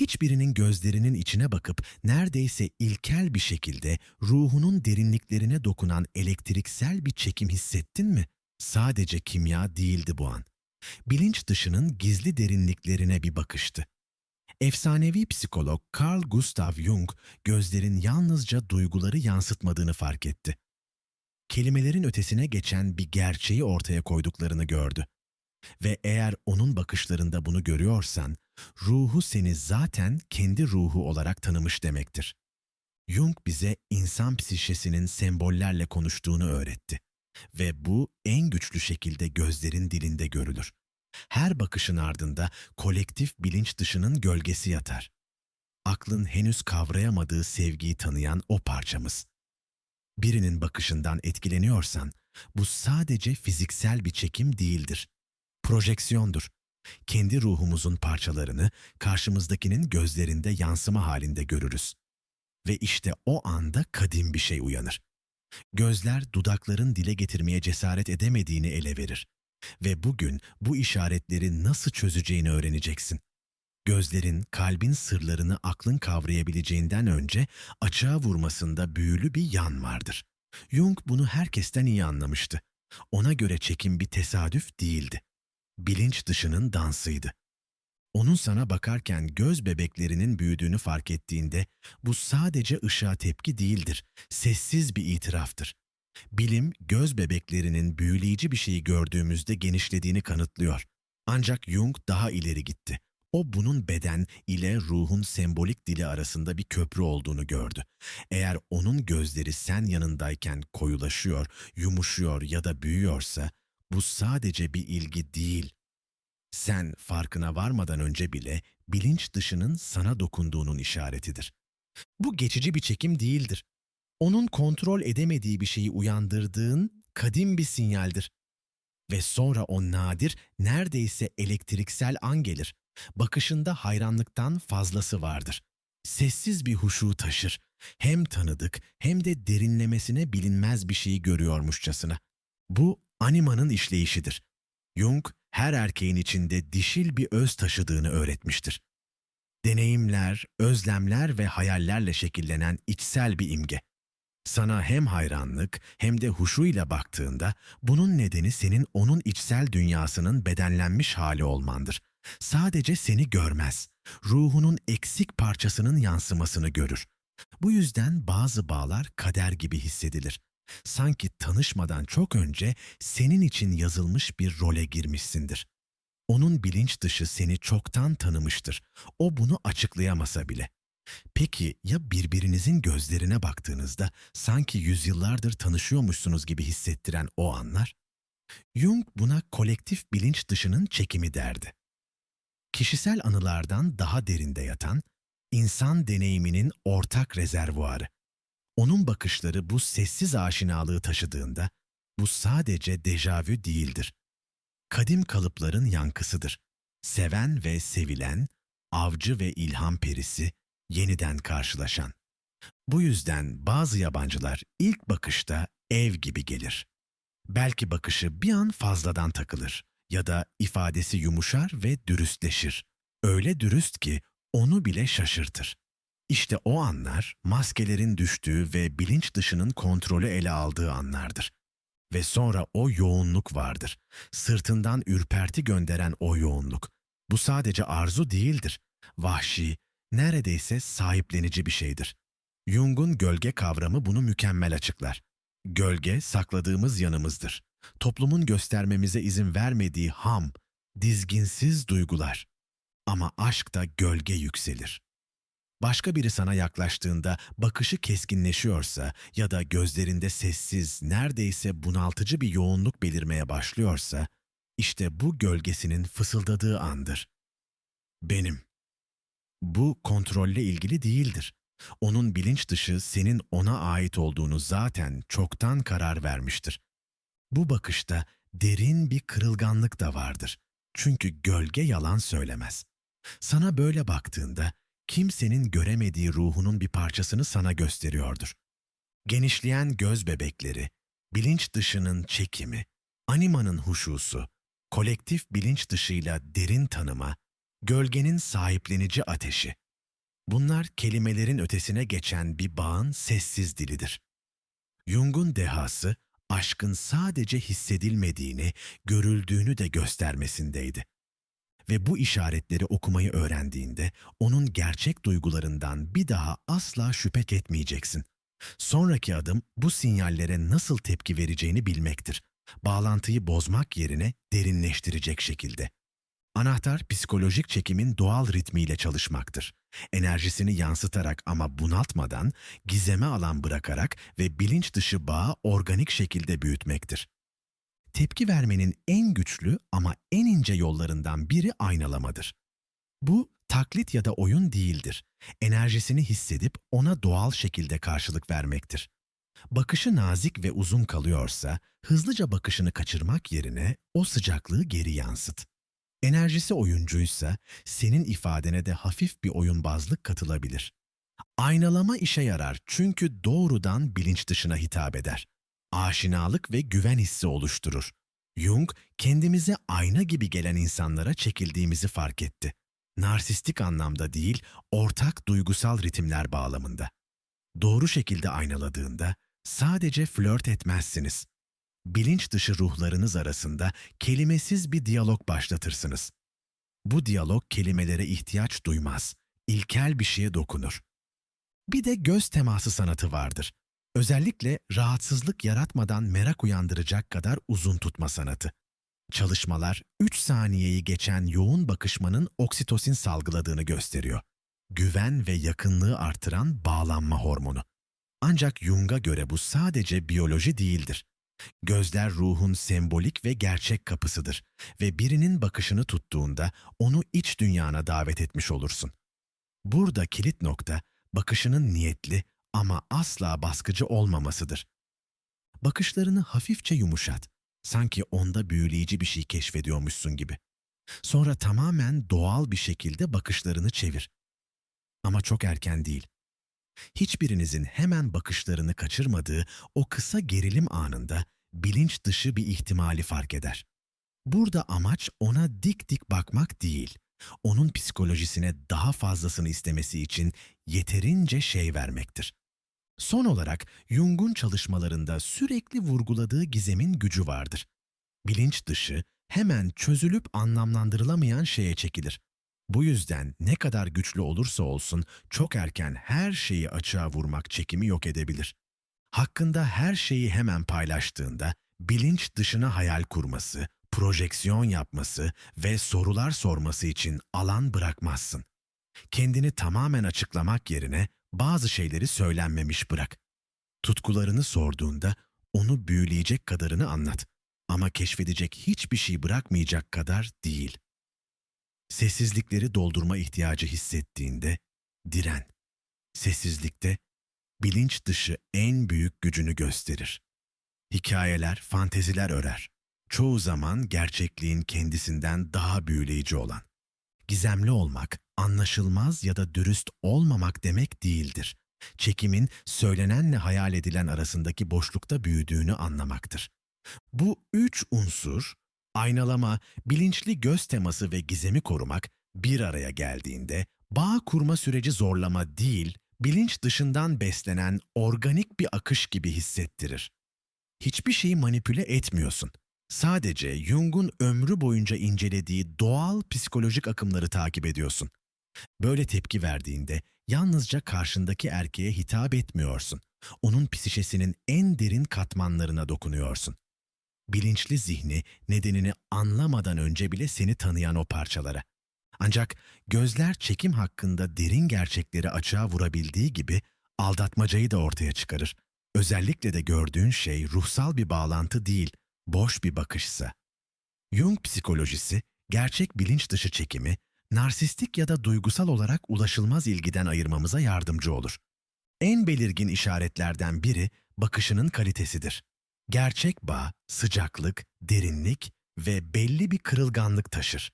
Hiçbirinin gözlerinin içine bakıp neredeyse ilkel bir şekilde ruhunun derinliklerine dokunan elektriksel bir çekim hissettin mi? Sadece kimya değildi bu an. Bilinç dışının gizli derinliklerine bir bakıştı. Efsanevi psikolog Carl Gustav Jung gözlerin yalnızca duyguları yansıtmadığını fark etti. Kelimelerin ötesine geçen bir gerçeği ortaya koyduklarını gördü. Ve eğer onun bakışlarında bunu görüyorsan, ruhu seni zaten kendi ruhu olarak tanımış demektir. Jung bize insan psişesinin sembollerle konuştuğunu öğretti. Ve bu en güçlü şekilde gözlerin dilinde görülür. Her bakışın ardında kolektif bilinç dışının gölgesi yatar. Aklın henüz kavrayamadığı sevgiyi tanıyan o parçamız. Birinin bakışından etkileniyorsan, bu sadece fiziksel bir çekim değildir. Projeksiyondur. Kendi ruhumuzun parçalarını karşımızdakinin gözlerinde yansıma halinde görürüz. Ve işte o anda kadim bir şey uyanır. Gözler dudakların dile getirmeye cesaret edemediğini ele verir. Ve bugün bu işaretleri nasıl çözeceğini öğreneceksin. Gözlerin kalbin sırlarını aklın kavrayabileceğinden önce açığa vurmasında büyülü bir yan vardır. Jung bunu herkesten iyi anlamıştı. Ona göre çekim bir tesadüf değildi. Bilinç dışının dansıydı. Onun sana bakarken göz bebeklerinin büyüdüğünü fark ettiğinde bu sadece ışığa tepki değildir, sessiz bir itiraftır. Bilim, göz bebeklerinin büyüleyici bir şeyi gördüğümüzde genişlediğini kanıtlıyor. Ancak Jung daha ileri gitti. O bunun beden ile ruhun sembolik dili arasında bir köprü olduğunu gördü. Eğer onun gözleri sen yanındayken koyulaşıyor, yumuşuyor ya da büyüyorsa, bu sadece bir ilgi değil. Sen farkına varmadan önce bile bilinç dışının sana dokunduğunun işaretidir. Bu geçici bir çekim değildir. Onun kontrol edemediği bir şeyi uyandırdığın kadim bir sinyaldir. Ve sonra o nadir, neredeyse elektriksel an gelir. Bakışında hayranlıktan fazlası vardır. Sessiz bir huşu taşır. Hem tanıdık hem de derinlemesine bilinmez bir şeyi görüyormuşçasına. Bu animanın işleyişidir. Jung her erkeğin içinde dişil bir öz taşıdığını öğretmiştir. Deneyimler, özlemler ve hayallerle şekillenen içsel bir imge. Sana hem hayranlık hem de huşuyla baktığında bunun nedeni senin onun içsel dünyasının bedenlenmiş hali olmandır. Sadece seni görmez, ruhunun eksik parçasının yansımasını görür. Bu yüzden bazı bağlar kader gibi hissedilir. Sanki tanışmadan çok önce senin için yazılmış bir role girmişsindir. Onun bilinç dışı seni çoktan tanımıştır. O bunu açıklayamasa bile. Peki ya birbirinizin gözlerine baktığınızda sanki yüzyıllardır tanışıyormuşsunuz gibi hissettiren o anlar? Jung buna kolektif bilinç dışının çekimi derdi. Kişisel anılardan daha derinde yatan, insan deneyiminin ortak rezervuarı. Onun bakışları bu sessiz aşinalığı taşıdığında, bu sadece dejavü değildir. Kadim kalıpların yankısıdır. Seven ve sevilen, avcı ve ilham perisi, yeniden karşılaşan. Bu yüzden bazı yabancılar ilk bakışta ev gibi gelir. Belki bakışı bir an fazladan takılır ya da ifadesi yumuşar ve dürüstleşir. Öyle dürüst ki onu bile şaşırtır. İşte o anlar maskelerin düştüğü ve bilinç dışının kontrolü ele aldığı anlardır. Ve sonra o yoğunluk vardır. Sırtından ürperti gönderen o yoğunluk. Bu sadece arzu değildir. Vahşi, neredeyse sahiplenici bir şeydir. Jung'un gölge kavramı bunu mükemmel açıklar. Gölge sakladığımız yanımızdır. Toplumun göstermemize izin vermediği ham, dizginsiz duygular. Ama aşkta gölge yükselir. Başka biri sana yaklaştığında bakışı keskinleşiyorsa ya da gözlerinde sessiz, neredeyse bunaltıcı bir yoğunluk belirmeye başlıyorsa, işte bu gölgesinin fısıldadığı andır. Benim. Bu kontrolle ilgili değildir. Onun bilinç dışı senin ona ait olduğunu zaten çoktan karar vermiştir. Bu bakışta derin bir kırılganlık da vardır. Çünkü gölge yalan söylemez. Sana böyle baktığında kimsenin göremediği ruhunun bir parçasını sana gösteriyordur. Genişleyen göz bebekleri, bilinç dışının çekimi, animanın huşusu, kolektif bilinç dışıyla derin tanıma, gölgenin sahiplenici ateşi. Bunlar kelimelerin ötesine geçen bir bağın sessiz dilidir. Jung'un dehası aşkın sadece hissedilmediğini, görüldüğünü de göstermesindeydi. Ve bu işaretleri okumayı öğrendiğinde onun gerçek duygularından bir daha asla şüphe etmeyeceksin. Sonraki adım bu sinyallere nasıl tepki vereceğini bilmektir. Bağlantıyı bozmak yerine derinleştirecek şekilde. Anahtar psikolojik çekimin doğal ritmiyle çalışmaktır. Enerjisini yansıtarak ama bunaltmadan, gizeme alan bırakarak ve bilinç dışı bağı organik şekilde büyütmektir. Tepki vermenin en güçlü ama en ince yollarından biri aynalamadır. Bu taklit ya da oyun değildir. Enerjisini hissedip ona doğal şekilde karşılık vermektir. Bakışı nazik ve uzun kalıyorsa, hızlıca bakışını kaçırmak yerine o sıcaklığı geri yansıt. Enerjisi oyuncuysa, senin ifadene de hafif bir oyunbazlık katılabilir. Aynalama işe yarar çünkü doğrudan bilinç dışına hitap eder. Aşinalık ve güven hissi oluşturur. Jung, kendimize ayna gibi gelen insanlara çekildiğimizi fark etti. Narsistik anlamda değil, ortak duygusal ritimler bağlamında. Doğru şekilde aynaladığında sadece flört etmezsiniz. Bilinç dışı ruhlarınız arasında kelimesiz bir diyalog başlatırsınız. Bu diyalog kelimelere ihtiyaç duymaz, ilkel bir şeye dokunur. Bir de göz teması sanatı vardır. Özellikle rahatsızlık yaratmadan merak uyandıracak kadar uzun tutma sanatı. Çalışmalar 3 saniyeyi geçen yoğun bakışmanın oksitosin salgıladığını gösteriyor. Güven ve yakınlığı artıran bağlanma hormonu. Ancak Jung'a göre bu sadece biyoloji değildir. Gözler ruhun sembolik ve gerçek kapısıdır ve birinin bakışını tuttuğunda onu iç dünyana davet etmiş olursun. Burada kilit nokta bakışının niyetli ama asla baskıcı olmamasıdır. Bakışlarını hafifçe yumuşat, sanki onda büyüleyici bir şey keşfediyormuşsun gibi. Sonra tamamen doğal bir şekilde bakışlarını çevir. Ama çok erken değil. Hiçbirinizin hemen bakışlarını kaçırmadığı o kısa gerilim anında bilinç dışı bir ihtimali fark eder. Burada amaç ona dik dik bakmak değil, onun psikolojisine daha fazlasını istemesi için yeterince şey vermektir. Son olarak Jung'un çalışmalarında sürekli vurguladığı gizemin gücü vardır. Bilinç dışı hemen çözülüp anlamlandırılamayan şeye çekilir. Bu yüzden ne kadar güçlü olursa olsun çok erken her şeyi açığa vurmak çekimi yok edebilir. Hakkında her şeyi hemen paylaştığında bilinç dışına hayal kurması, projeksiyon yapması ve sorular sorması için alan bırakmazsın. Kendini tamamen açıklamak yerine bazı şeyleri söylenmemiş bırak. Tutkularını sorduğunda onu büyüleyecek kadarını anlat ama keşfedecek hiçbir şey bırakmayacak kadar değil. Sessizlikleri doldurma ihtiyacı hissettiğinde diren. Sessizlikte bilinç dışı en büyük gücünü gösterir. Hikayeler, fanteziler örer. Çoğu zaman gerçekliğin kendisinden daha büyüleyici olan. Gizemli olmak, anlaşılmaz ya da dürüst olmamak demek değildir. Çekimin söylenenle hayal edilen arasındaki boşlukta büyüdüğünü anlamaktır. Bu üç unsur, aynalama, bilinçli göz teması ve gizemi korumak bir araya geldiğinde bağ kurma süreci zorlama değil, bilinç dışından beslenen organik bir akış gibi hissettirir. Hiçbir şeyi manipüle etmiyorsun. Sadece Jung'un ömrü boyunca incelediği doğal psikolojik akımları takip ediyorsun. Böyle tepki verdiğinde yalnızca karşındaki erkeğe hitap etmiyorsun. Onun psişesinin en derin katmanlarına dokunuyorsun. Bilinçli zihni nedenini anlamadan önce bile seni tanıyan o parçalara. Ancak gözler çekim hakkında derin gerçekleri açığa vurabildiği gibi aldatmacayı da ortaya çıkarır. Özellikle de gördüğün şey ruhsal bir bağlantı değil, boş bir bakışsa. Jung psikolojisi, gerçek bilinç dışı çekimi, narsistik ya da duygusal olarak ulaşılmaz ilgiden ayırmamıza yardımcı olur. En belirgin işaretlerden biri bakışının kalitesidir. Gerçek bağ, sıcaklık, derinlik ve belli bir kırılganlık taşır.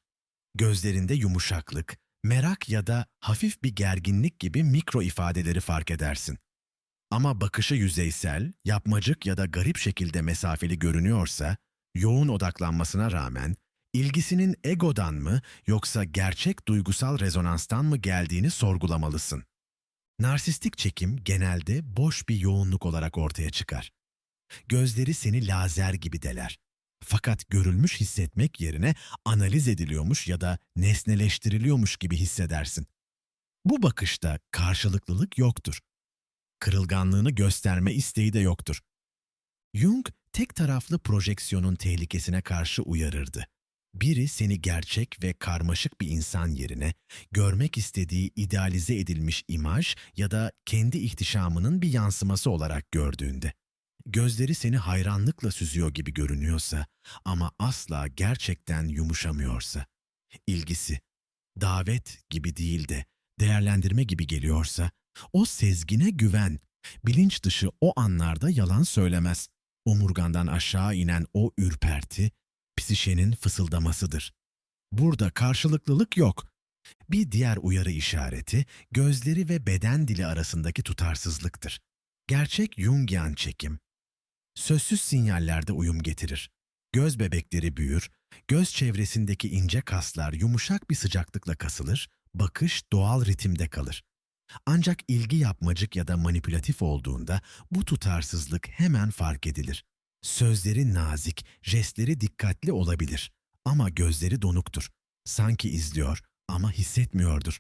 Gözlerinde yumuşaklık, merak ya da hafif bir gerginlik gibi mikro ifadeleri fark edersin. Ama bakışı yüzeysel, yapmacık ya da garip şekilde mesafeli görünüyorsa, yoğun odaklanmasına rağmen İlgisinin egodan mı yoksa gerçek duygusal rezonanstan mı geldiğini sorgulamalısın. Narsistik çekim genelde boş bir yoğunluk olarak ortaya çıkar. Gözleri seni lazer gibi deler. Fakat görülmüş hissetmek yerine analiz ediliyormuş ya da nesneleştiriliyormuş gibi hissedersin. Bu bakışta karşılıklılık yoktur. Kırılganlığını gösterme isteği de yoktur. Jung tek taraflı projeksiyonun tehlikesine karşı uyarırdı. Biri seni gerçek ve karmaşık bir insan yerine görmek istediği idealize edilmiş imaj ya da kendi ihtişamının bir yansıması olarak gördüğünde. Gözleri seni hayranlıkla süzüyor gibi görünüyorsa ama asla gerçekten yumuşamıyorsa, ilgisi, davet gibi değil de değerlendirme gibi geliyorsa, o sezgine güven, bilinç dışı o anlarda yalan söylemez. Omurgandan aşağı inen o ürperti, psişenin fısıldamasıdır. Burada karşılıklılık yok. Bir diğer uyarı işareti, gözleri ve beden dili arasındaki tutarsızlıktır. Gerçek Jungian çekim, sözsüz sinyallerde uyum getirir. Göz bebekleri büyür, göz çevresindeki ince kaslar yumuşak bir sıcaklıkla kasılır, bakış doğal ritimde kalır. Ancak ilgi yapmacık ya da manipülatif olduğunda bu tutarsızlık hemen fark edilir. Sözleri nazik, jestleri dikkatli olabilir ama gözleri donuktur. Sanki izliyor ama hissetmiyordur.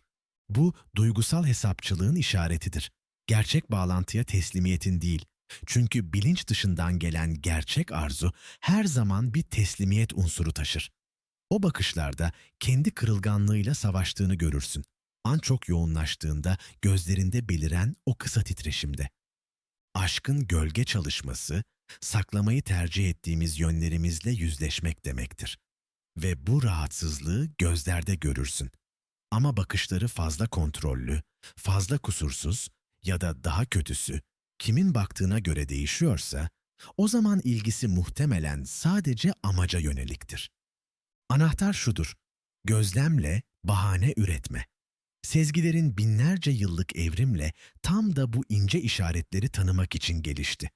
Bu duygusal hesapçılığın işaretidir. Gerçek bağlantıya teslimiyetin değil. Çünkü bilinç dışından gelen gerçek arzu her zaman bir teslimiyet unsuru taşır. O bakışlarda kendi kırılganlığıyla savaştığını görürsün. An çok yoğunlaştığında gözlerinde beliren o kısa titreşimde. Aşkın gölge çalışması, saklamayı tercih ettiğimiz yönlerimizle yüzleşmek demektir. Ve bu rahatsızlığı gözlerde görürsün. Ama bakışları fazla kontrollü, fazla kusursuz ya da daha kötüsü, kimin baktığına göre değişiyorsa, o zaman ilgisi muhtemelen sadece amaca yöneliktir. Anahtar şudur, gözlemle bahane üretme. Sezgilerin binlerce yıllık evrimle tam da bu ince işaretleri tanımak için gelişti.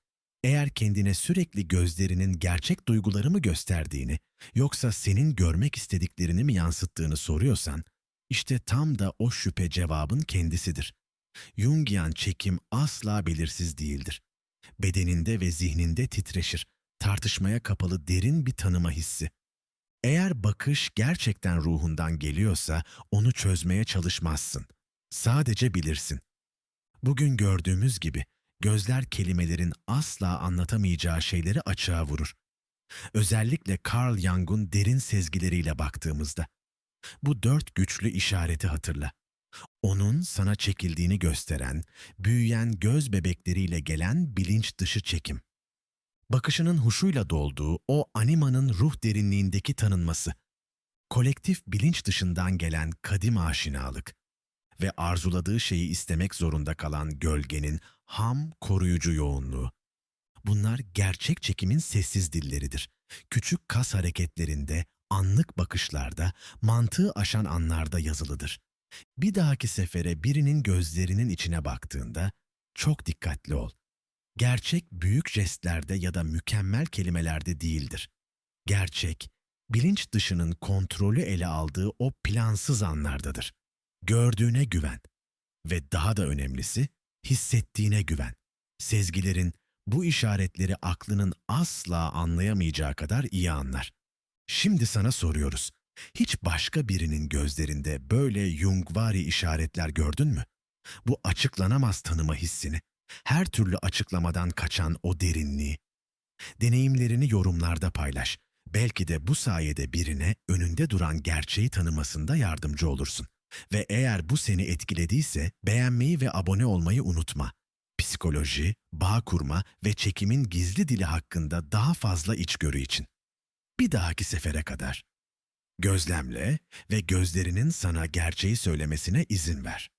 Eğer kendine sürekli gözlerinin gerçek duyguları mı gösterdiğini, yoksa senin görmek istediklerini mi yansıttığını soruyorsan, işte tam da o şüphe cevabın kendisidir. Jungian çekim asla belirsiz değildir. Bedeninde ve zihninde titreşir, tartışmaya kapalı derin bir tanıma hissi. Eğer bakış gerçekten ruhundan geliyorsa onu çözmeye çalışmazsın. Sadece bilirsin. Bugün gördüğümüz gibi gözler kelimelerin asla anlatamayacağı şeyleri açığa vurur. Özellikle Carl Jung'un derin sezgileriyle baktığımızda. Bu dört güçlü işareti hatırla. Onun sana çekildiğini gösteren, büyüyen göz bebekleriyle gelen bilinç dışı çekim. Bakışının huşuyla dolduğu o animanın ruh derinliğindeki tanınması. Kolektif bilinç dışından gelen kadim aşinalık ve arzuladığı şeyi istemek zorunda kalan gölgenin ham koruyucu yoğunluğu. Bunlar gerçek çekimin sessiz dilleridir. Küçük kas hareketlerinde, anlık bakışlarda, mantığı aşan anlarda yazılıdır. Bir dahaki sefere birinin gözlerinin içine baktığında çok dikkatli ol. Gerçek büyük jestlerde ya da mükemmel kelimelerde değildir. Gerçek, bilinç dışının kontrolü ele aldığı o plansız anlardadır. Gördüğüne güven ve daha da önemlisi hissettiğine güven. Sezgilerin bu işaretleri aklının asla anlayamayacağı kadar iyi anlar. Şimdi sana soruyoruz. Hiç başka birinin gözlerinde böyle Jungvari işaretler gördün mü? Bu açıklanamaz tanıma hissini, her türlü açıklamadan kaçan o derinliği. Deneyimlerini yorumlarda paylaş. Belki de bu sayede birine önünde duran gerçeği tanımasında yardımcı olursun. Ve eğer bu seni etkilediyse beğenmeyi ve abone olmayı unutma. Psikoloji, bağ kurma ve çekimin gizli dili hakkında daha fazla içgörü için. Bir dahaki sefere kadar. Gözlemle ve gözlerinin sana gerçeği söylemesine izin ver.